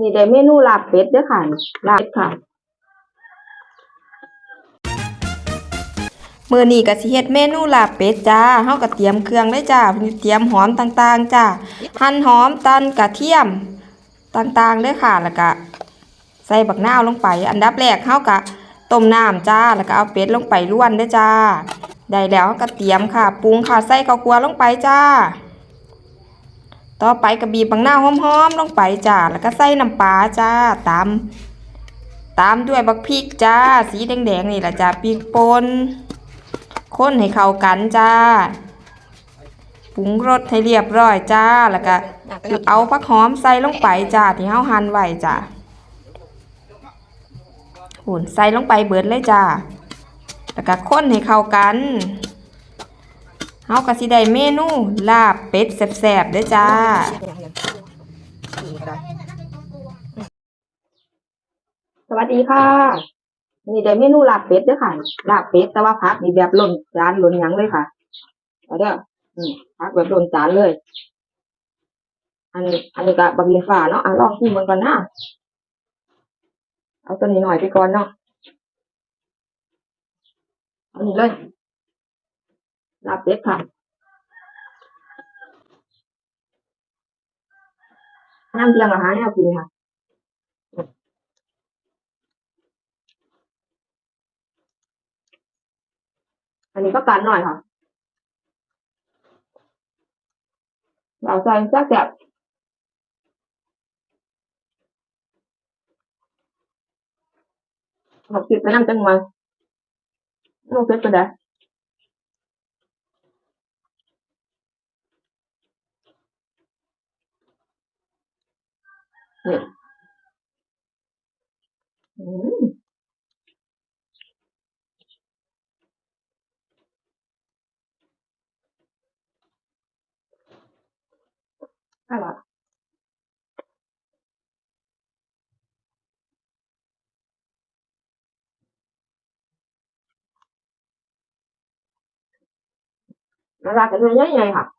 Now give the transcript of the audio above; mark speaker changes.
Speaker 1: นี่ได้เมนูลาบเป็ดด้อค่ะลาบเป็ดค่ะ
Speaker 2: มื้อนี้ก็สิเฮ็ดเมนูลาบเป็ดจ้าเฮาก็เตรียมเครื่องเลยจ้าเตรียมหอมต่างๆจ้าหั่นหอมตันกระเทียมต่างๆเด้อค่ะแล้วก็ใส่บักนาวลงไป อันดับแรกเฮาก็ต้มน้ำจ้าแล้วก็เอาเป็ดลงไปล้วนเด้อจ้าได้แล้วเฮาก็เตรียมค่ะปรุงค่ะใส่ข้าวคั่วลงไปจ้า ต่อไปก็บีบบักนาหอมๆลงไปจ้าแล้วก็ใส่น้ำปลาจ้าตาม ตามด้วยบักพริกจ้า สีแดงๆนี่แหละจ้าพริกป่นคนให้เข้ากันจ้าปรุงรสให้เรียบร้อยจ้าแล้วก็เอาผักหอมใส่ลงไปจ้าที่เฮาหั่นไว้จ้าหุ่นใส่ลงไปเบิดเลยจ้าแล้วก็คนให้เข้ากัน เฮาก็สิได้เมนูลาบเป็ดแซ่บๆเด้อจ้า
Speaker 1: สวัสดีค่ะ นี่ได้เมนูลาบเป็ดเด้อค่ะ ลาบเป็ดแต่ว่าพักนี่แบบล้นจานล้นหยังเลยค่ะเอาเด้ออืมพักแบบล้นจานเลย อันนี้อันนี้ก็บักเลียฟ้าเนาะอะลองชิมมันก่อนนะเอาตัวนี้หน่อยไปก่อนเนาะเอานี่เลย ลาบเป็ดค่ะน้ำเทียงอาหารแนวกินค่ะ อันนี้ก็กันหน่อยค่ะ เราใส่แซ่บแบบหกสิบไปนั่งจังหวะลูกเซ็ตก็ได้ Yeah. Mm. I like. Nó ra cái thế giới này hả?